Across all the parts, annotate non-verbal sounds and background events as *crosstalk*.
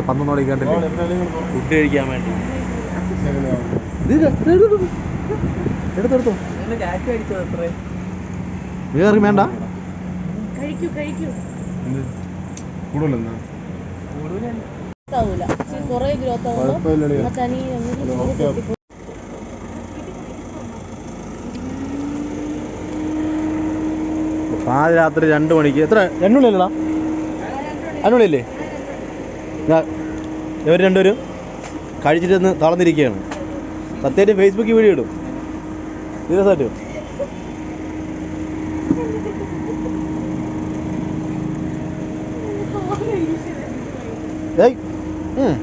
പന്ത്രണ്ട് മണിക്ക് കണ്ടില്ലേ ഫുഡ് കഴിക്കാൻ വേണ്ടി. എടുത്തെടുത്തോ വേറെ വേണ്ട. പാതിരാത്രി രണ്ട് മണിക്ക്. എത്ര? രണ്ടുമണിയല്ലടാ രണ്ടുമണിയല്ലേ ഇവർ രണ്ടുപേരും കഴിച്ചിട്ട് തളർന്നിരിക്കുകയാണ്. സത്യമായിട്ട് ഫേസ്ബുക്കിൽ വീഡിയോ ഇടും. സീരിയസായിട്ട് *laughs*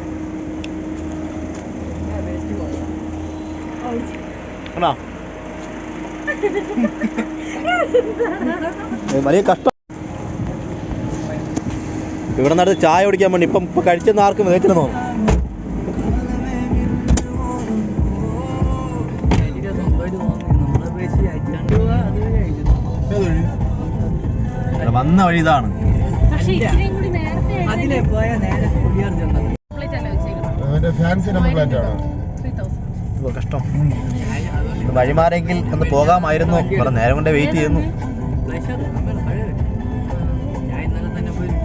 ഏയ് വലിയ കഷ്ടം. ഇവിടെ നടത്ത് ചായ കുടിക്കാൻ വേണ്ടി ഇപ്പം ഇപ്പം കഴിച്ചെന്ന് ആർക്കും വേറ്റിന് തോന്നും വന്ന വഴി ഇതാണ്. കഷ്ടം. വഴിമാരെങ്കിൽ ഒന്ന് പോകാമായിരുന്നു. കുറെ നേരം കൊണ്ട് വെയിറ്റ് ചെയ്യുന്നു.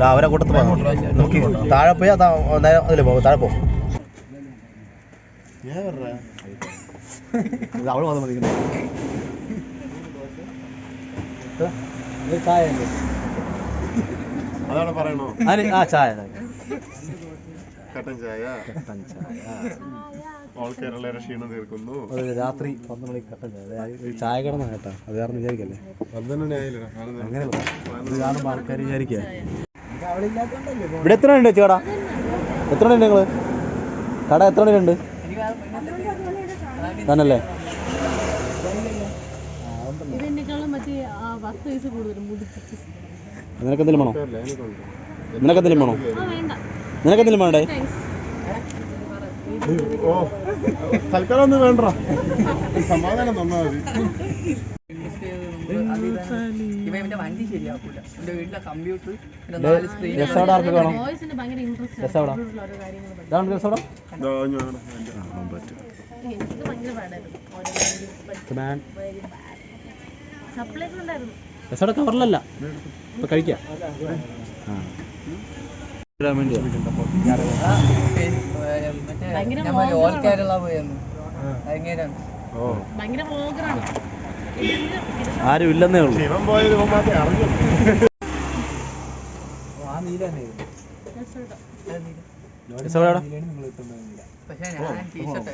അവരെ കൂട്ടത്ത് പോകാം നോക്കി. താഴെ പോയി അതാ നേരെ അതിൽ പോകും. താഴെ പോകും. അവൾ വന്ന് മതി ചായ അതാണ് പറയണോ ആ ചായ. കട്ടൻ ചായ. കട്ടൻ ചായ. ഓൾ കേരളയുടെ ക്ഷീണം തീർക്കുന്നു. അത് രാത്രി പന്ത്രണ്ട് മണിക്ക് കട്ടൻ ചായ. ചായ കിടന്ന കേട്ടാ. അത് കാരണം വിചാരിക്കല്ലേ? പന്ത്രണ്ട് ഇത് ആൾക്കാർ വിചാരിക്കുക. ഇവിടെ എത്ര ഉണ്ട് ചേട്ടാ? എത്ര ഉണ്ട് നിങ്ങൾ? കട എത്ര ഉണ്ട്? തന്നല്ലേ? നിനക്കെന്തെങ്കിലും വേണോ? നിനക്കെന്തെങ്കിലും വേണോ? വേണ്ട. നിനക്കെന്തെങ്കിലും വേണ്ടേ? ഓ തൽക്കാലം ഒന്നും വേണ്ട. സമാധാനം തന്നാ മതി. ഇവന്റെ വണ്ടി ശരിയാക്കൂല. എന്റെ വീട്ടിലെ കമ്പ്യൂട്ടർ പിന്നെ നാല് സ്ക്രീൻ രസോടെ കവറിലല്ല ഇപ്പൊ കഴിക്കാം. മറ്റേ ഓൾ കേരള പോയെന്ന്. ഭയങ്കര ആരും ഇല്ലെന്നേ ഉള്ളൂ. ശിവൻ പോയത് ഇവൻ മാത്രമേ അറിഞ്ഞു രസോടെ പക്ഷേ ഞാൻ ടീഷർട്ട്